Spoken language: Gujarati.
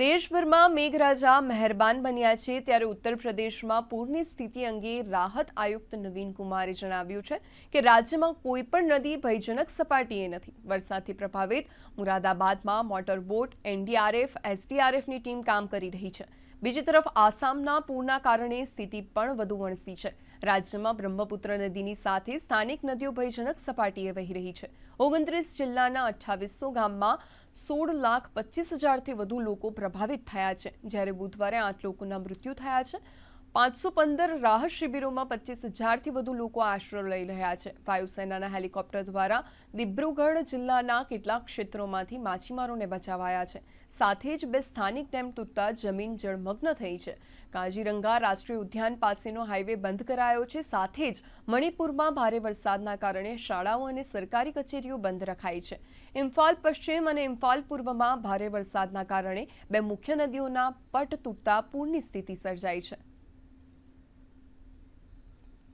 દેશભરમાં મેઘરાજા મહેરબાન બન્યા છે ત્યારે ઉત્તર પ્રદેશમાં પૂરની સ્થિતિ અંગે રાહત આયુક્ત નવીન કુમારે જણાવ્યું છે કે રાજ્યમાં કોઈ પણ નદી ભયજનક સપાટીએ નથી. વરસાદથી પ્રભાવિત મુરાદાબાદમાં મોટરબોટ, એનડીઆરએફ, એસડીઆરએફની ટીમ કામ કરી રહી છે. બીજી તરફ આસામના પૂરના કારણે સ્થિતિ પણ વધુ વણસી છે. રાજ્યમાં બ્રહ્મપુત્ર નદીની સાથે સ્થાનિક નદીઓ ભયજનક સપાટીએ વહી રહી છે. ઓગણત્રીસ જિલ્લાના અઠ્ઠાવીસો ગામમાં સોળ લાખ પચીસ હજારથી વધુ લોકો પ્રભાવિત થયા છે. જ્યારે બુધવારે આઠ લોકોના મૃત્યુ થયા છે. પાંચસો પંદર રાહત શિબિરોમાં પચીસ હજારથી વધુ લોકો આશરો લઈ રહ્યા છે. વાયુસેનાના હેલિકોપ્ટર દ્વારા દિબ્રુગઢ જિલ્લાના કેટલાક ક્ષેત્રોમાંથી માછીમારોને બચાવાયા છે. સાથે જ બે સ્થાનિક ડેમ તૂટતા જમીન જળમગ્ન થઈ છે. કાજીરંગા રાષ્ટ્રીય ઉદ્યાન પાસેનો હાઈવે બંધ કરાયો છે. સાથે જ મણિપુરમાં ભારે વરસાદના કારણે શાળાઓ અને સરકારી કચેરીઓ બંધ રખાઈ છે. ઇમ્ફાલ પશ્ચિમ અને ઇમ્ફાલ પૂર્વમાં ભારે વરસાદના કારણે બે મુખ્ય નદીઓના પટ તૂટતા પૂરની સ્થિતિ સર્જાઈ છે.